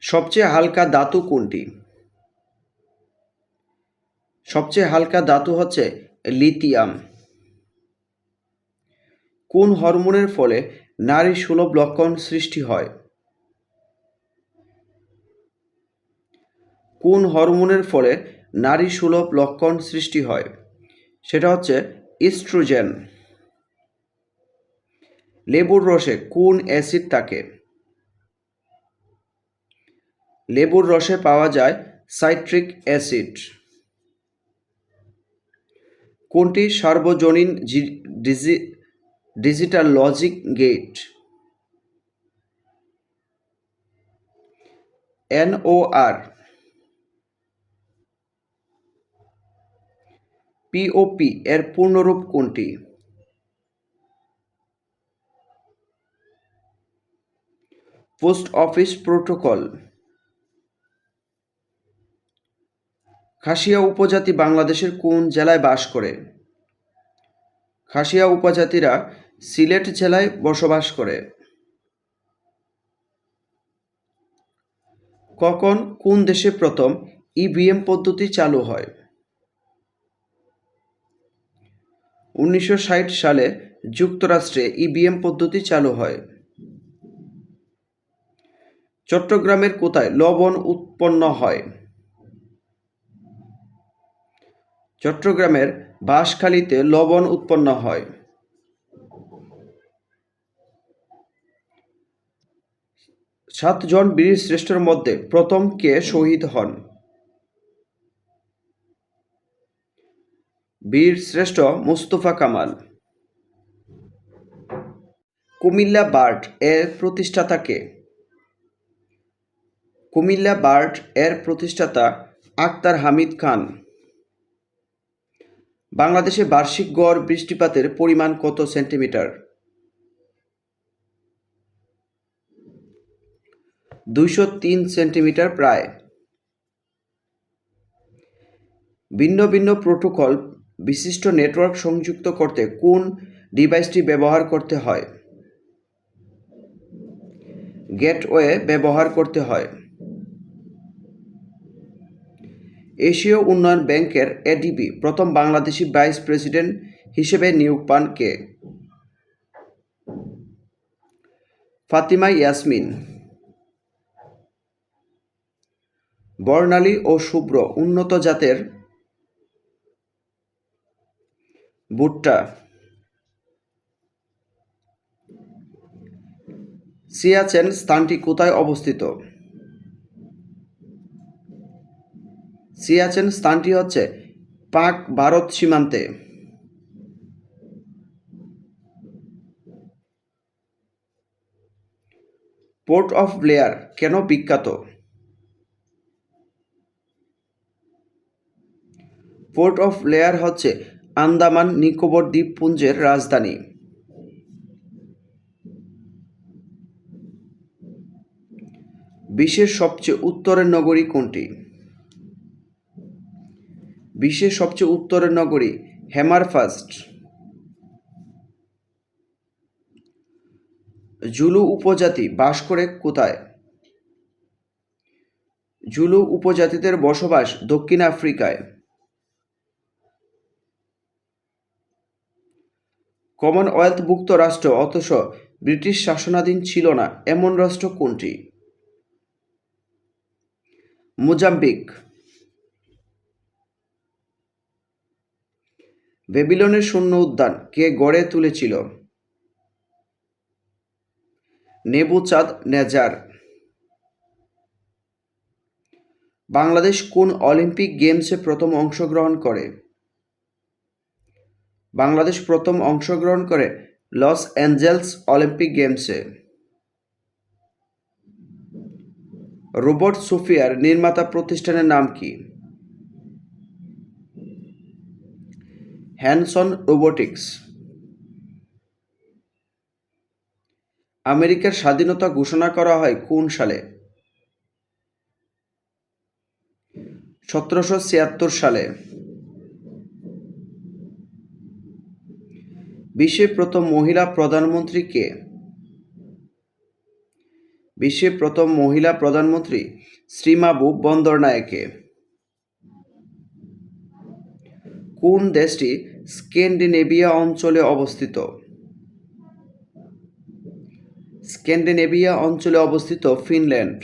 সবচেয়ে হালকা ধাতু কোনটি? সবচেয়ে হালকা ধাতু হচ্ছে লিথিয়াম। কোন হরমোনের ফলে নারী সুলভ লক্ষণ সৃষ্টি হয়? কোন হরমোনের ফলে নারী সুলভ লক্ষণ সৃষ্টি হয়? সেটা হচ্ছে ইস্ট্রোজেন লেবুর রসে কোন অ্যাসিড থাকে? লেবুর রসে পাওয়া যায় সাইট্রিক অ্যাসিড। কোনটি সার্বজনীন digital logic gate? NOR. POP এর পূর্ণরূপ কোনটি? Post office protocol. খাসিয়া উপজাতি বাংলাদেশের কোন জেলায় বাস করে? খাসিয়া উপজাতিরা সিলেট জেলায় বসবাস করে। কখন কোন দেশে প্রথম ইভিএম পদ্ধতি চালু হয়? উনিশশো ষাট সালে যুক্তরাষ্ট্রে ইভিএম পদ্ধতি চালু হয়। চট্টগ্রামের কোথায় লবণ উৎপন্ন হয়? চট্টগ্রামের বাঁশখালীতে লবণ উৎপন্ন হয়। সাতজন বীর শ্রেষ্ঠের মধ্যে প্রথম কে শহীদ হন? বীর শ্রেষ্ঠ মুস্তফা কামাল। কুমিল্লা বার্ড এর প্রতিষ্ঠাতা কে? কুমিল্লা বার্ড এর প্রতিষ্ঠাতা আক্তার হামিদ খান। বাংলাদেশে বার্ষিক গড় বৃষ্টিপাতের পরিমাণ কত সেন্টিমিটার? দুইশো তিন সেন্টিমিটার প্রায়। ভিন্ন ভিন্ন প্রোটোকল বিশিষ্ট নেটওয়ার্ক সংযুক্ত করতে কোন ডিভাইসটি ব্যবহার করতে হয়? গেটওয়ে ব্যবহার করতে হয়। এশীয় উন্নয়ন ব্যাংকের এডিবি প্রথম বাংলাদেশি ভাইস প্রেসিডেন্ট হিসেবে নিয়োগ পান কে? ফাতিমা ইয়াসমিন। বর্ণালী ও শুভ্র উন্নত জাতের ভুট্টা। সিয়াচেন স্থানটি কোথায় অবস্থিত? সিয়াচেন স্থানটি হচ্ছে পাক ভারত সীমান্তে। পোর্ট অফ ব্লেয়ার কেন বিখ্যাত? পোর্ট অফ ব্লেয়ার হচ্ছে আন্দামান নিকোবর দ্বীপপুঞ্জের রাজধানী। বিশ্বের সবচেয়ে উত্তরের নগরী কোনটি? বিশ্বের সবচেয়ে উত্তরের নগরী, হেমারফাস্ট। জুলু উপজাতি বাস করে কোথায়? জুলু উপজাতিদের বসবাস দক্ষিণ আফ্রিকায়। কমনওয়েলথভুক্ত রাষ্ট্র, অথচ ব্রিটিশ শাসনাধীন ছিল না। এমন রাষ্ট্র কোনটি? মোজাম্বিক। বেবিলনের শূন্য উদ্যান কে গড়ে তুলেছিল? নেবুচাঁদ নেজার। বাংলাদেশ কোন অলিম্পিক গেমসে প্রথম অংশগ্রহণ করে? বাংলাদেশ প্রথম অংশগ্রহণ করে লস অ্যাঞ্জেলস অলিম্পিক গেমসে। রোবট সোফিয়ার নির্মাতা প্রতিষ্ঠানের নাম কি? Hanson Robotics. আমেরিকার স্বাধীনতা ঘোষণা করা হয় কোন সালে? সতেরোশো ছিয়াত্তর সালে। বিশ্বের প্রথম মহিলা প্রধানমন্ত্রী কে? বিশ্বের প্রথম মহিলা প্রধানমন্ত্রী শ্রীমাবু বন্দরনায়েকে কোন দেশটি স্ক্যান্ডিনেভিয়া অঞ্চলে অবস্থিত? স্ক্যান্ডিনেভিয়া অঞ্চলে অবস্থিত ফিনল্যান্ড।